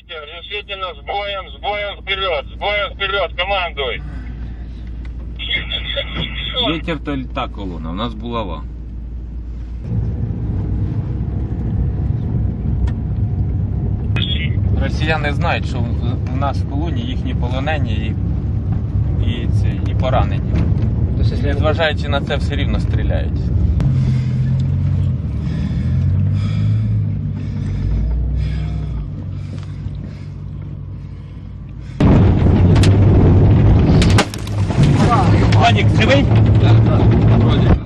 ветер, решительно с боем, с боем вперед, с боем вперед, командуй. Вітер то та колона, у нас булава. Росіяни знають, що у нас в колоні їхні полонені і, і, це, і поранені. Незважаючи на це, все рівно стріляють. Владик, живий? Так, так, вроді.